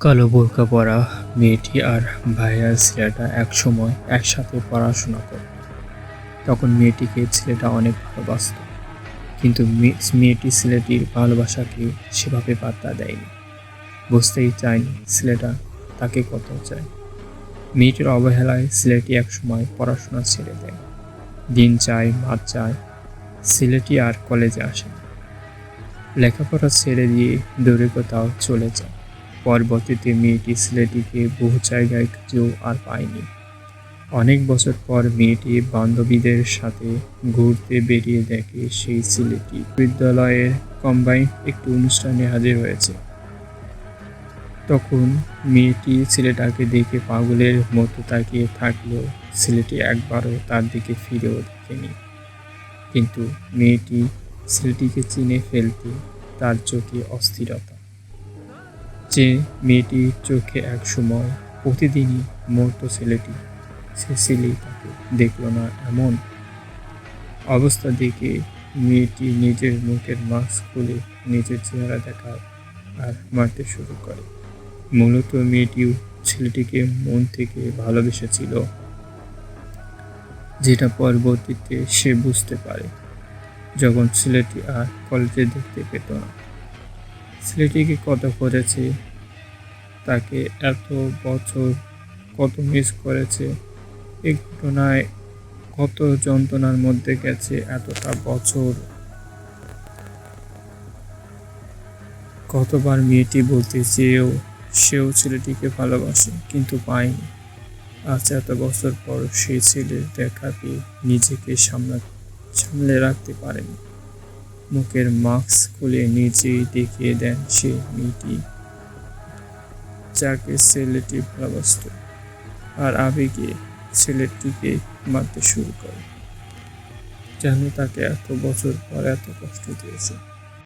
কালো বোরকা পরা মেয়েটি আর ভাইরাল ছেলেটা একসময় একসাথে পড়াশোনা করত তখন মেয়েটিকে ছেলেটা অনেক ভালোবাসত, কিন্তু মেয়েটি ছেলেটির ভালোবাসাকে সেভাবে পাত্তা দেয়নি। বুঝতেই চায়নি ছেলেটা তাকে কত চায়। মেয়েটির অবহেলায় ছেলেটি একসময় পড়াশোনা ছেড়ে দেয়। দিন চায় মাছ চায় ছেলেটি আর কলেজে আসে লেখাপড়া ছেড়ে দিয়ে দূরে কোথাও চলে যায়। পরবর্তীতে মেয়েটি ছেলেটিকে বহু জায়গায় খুঁজেও আর পায়নি। অনেক বছর পর মেয়েটি বান্ধবীদের সাথে ঘুরতে বেরিয়ে দেখে সেই ছেলেটি বিদ্যালয়ের কম্বাইন একটি অনুষ্ঠানে হাজির হয়েছে। তখন মেয়েটি ছেলেটাকে দেখে পাগলের মতো তাকিয়ে থাকলেও ছেলেটি একবারও তার দিকে ফিরেও দেখেনি। কিন্তু মেয়েটি ছেলেটিকে চিনে ফেলতে তার চোখে অস্থিরতা। যে মেয়েটির চোখে এক সময় প্রতিদিনই মরত ছেলেটি, সে ছেলেই তাকে দেখল না এমন অবস্থা দেখে মেয়েটি নিজের মুখের মাস্ক খুলে নিজের চেহারা দেখায় আর মারতে শুরু করে। মূলত মেয়েটিও ছেলেটিকে মন থেকে ভালোবেসেছিল, যেটা পরবর্তীতে সে বুঝতে পারে, যখন ছেলেটি আর কলেজে দেখতে পেত না। ছেলেটিকে কত করেছে, তাকে এত বছর কত মিস করেছে, এই ঘটনায় কত যন্ত্রণার মধ্যে গেছে এতটা বছর। কতবার মেয়েটি বলতে চেয়েও সেও ছেলেটিকে ভালোবাসে কিন্তু পায়নি। আজ এত বছর পর সেই ছেলের দেখা পেয়ে নিজেকে সামলা, সামলে রাখতে পারেনি। মুখের মাস্ক খুলে নিজেই দেখিয়ে দেন সে মেয়েটি। যাকে ছেলেটি ভালোবাসত আর আবেগে ছেলেটিকে মারতে শুরু করে। যেন তাকে এত বছর পর এত কষ্ট দিয়েছে।